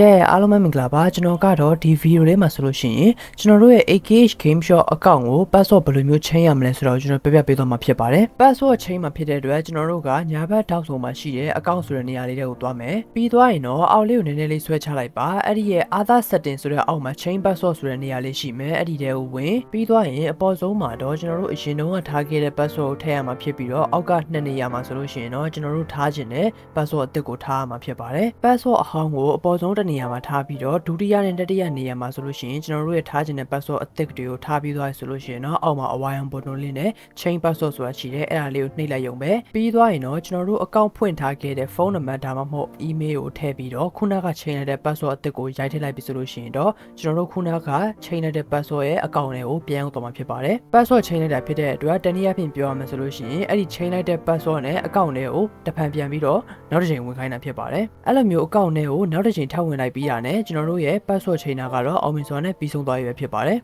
ကဲအားလုံးပဲမင်္ဂလာပါကျွန်တော်ကတော့ဒီဗီဒီယိုလေးမှာဆိုလို့ရှိရင်ကျွန်တော်တို့ရဲ့ AKH Game Shop account ကို password ဘယ်လိုမျိုး change ရမလဲဆိုတော့ကျွန်တော်ပြပြပေးသွားမှာဖြစ်ပါတယ် password change မှာဖြစ်တဲ့အတွက်ကျွန်တော်တို့ကညာဘက်ထောက်ဆုံးမှာရှိတဲ့ account ဆိုတဲ့နေရာလေးတွေကိုသွားမယ်ပြီးသွားရင်တော့အောက်လေးကိုနည်းနည်းလေးဆွဲချလိုက်ပါအဲ့ဒီရဲ့ other setting ဆိုတဲ့အောက်မှာ change password ဆိုတဲ့နေရာလေးရှိမယ်အဲ့ဒီတဲကိုဝင်ပြီးသွားရင်အပေါ်ဆုံးမှာတော့ကျွန်တော်တို့အရင်တုန်းကထားခဲ့တဲ့ password ကိုထည့်ရမှာဖြစ်ပြီးတော့အောက်ကနှစ်နေရာမှာဆိုလို့ရှိရင်တော့ကျွန်တော်တို့ထားခြင်းနဲ့ password အသစ်ကိုထားရမှာဖြစ်ပါတယ် password အဟောင်းကိုအပေါ်ဆုံးတစ်နေရာမှာထားပြီးတော့ဒုတိယနဲ့တတိယနေရာမှာဆိုလို့ရှိရင်ကျွန်တော်တို့ရဲ့ထားခြင်းတဲ့ password အသစ်တွေကိုထားပြီးသွားပြီဆိုလို့ရှိရင်တော့အောက်မှာအဝိုင်းအောင် button လေးနဲ့ change password ဆိုတာရှိတယ်အဲ့ဒါလေးကိုနှိပ်လိုက်ရုံပဲပြီးသွားရင်တော့ကျွန်တော်တို့ account ဖွင့်ထားခဲ့တဲ့ဖုန်းနံပါတ်ဒါမှမဟုတ် email ကိုထည့်ပြီးတော့ခုနက change လိုက်တဲ့ password အသစ်ကိုရိုက်ထည့်လိုက်ပြီဆိုလို့ရှိရင်တော့ကျွန်တော်တို့ခုနက change လိုက်တဲ့ password ရဲ့ account တွေကိုပြန်အောင်တော့မှာဖြစ်ပါတယ် password change လိုက်တာဖြစ်တဲ့အတွက်တနည်းအားဖြင့်ပြောရမယ်ဆိုလို့ရှိရင်အဲ့ဒီ change လိုက်တဲ့ password နဲ့ account တွေကိုတစ်ဖန်ပြန်ပြီးတော့နောက်တစ်ချိန်ဝင်ခိုင်းတာဖြစ်ပါတယ်အဲ့လိုမျိုး account တွေကိုနောက်တစ်ချိန်ထပ်ဝင်လိုက်ပြီးတာနဲ့ကျွန်တော်တို့ရဲ့ password change တာကတော့အောင်မြင်စွာနဲ့ပြီးဆုံးသွားပြီပဲဖြစ်ပါတယ်